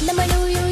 Намалюю